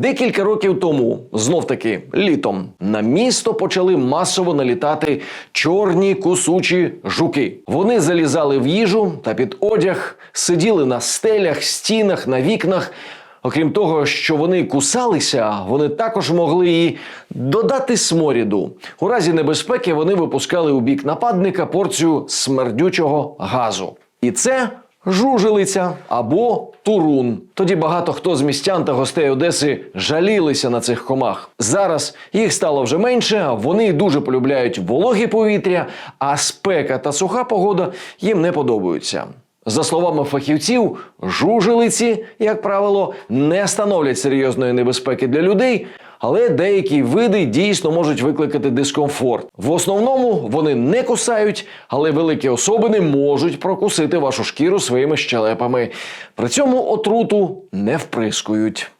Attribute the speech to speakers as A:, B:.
A: Декілька років тому, знов таки літом, на місто почали масово налітати чорні кусучі жуки. Вони залізали в їжу та під одяг, сиділи на стелях, стінах, на вікнах. Окрім того, що вони кусалися, вони також могли і додати сморіду. У разі небезпеки вони випускали у бік нападника порцію смердючого газу. І це жужелиця або турун. Тоді багато хто з містян та гостей Одеси жалілися на цих комах. Зараз їх стало вже менше. Вони дуже полюбляють вологі повітря, а спека та суха погода їм не подобаються. За словами фахівців, жужелиці, як правило, не становлять серйозної небезпеки для людей, але деякі види дійсно можуть викликати дискомфорт. В основному вони не кусають, але великі особини можуть прокусити вашу шкіру своїми щелепами. При цьому отруту не вприскують.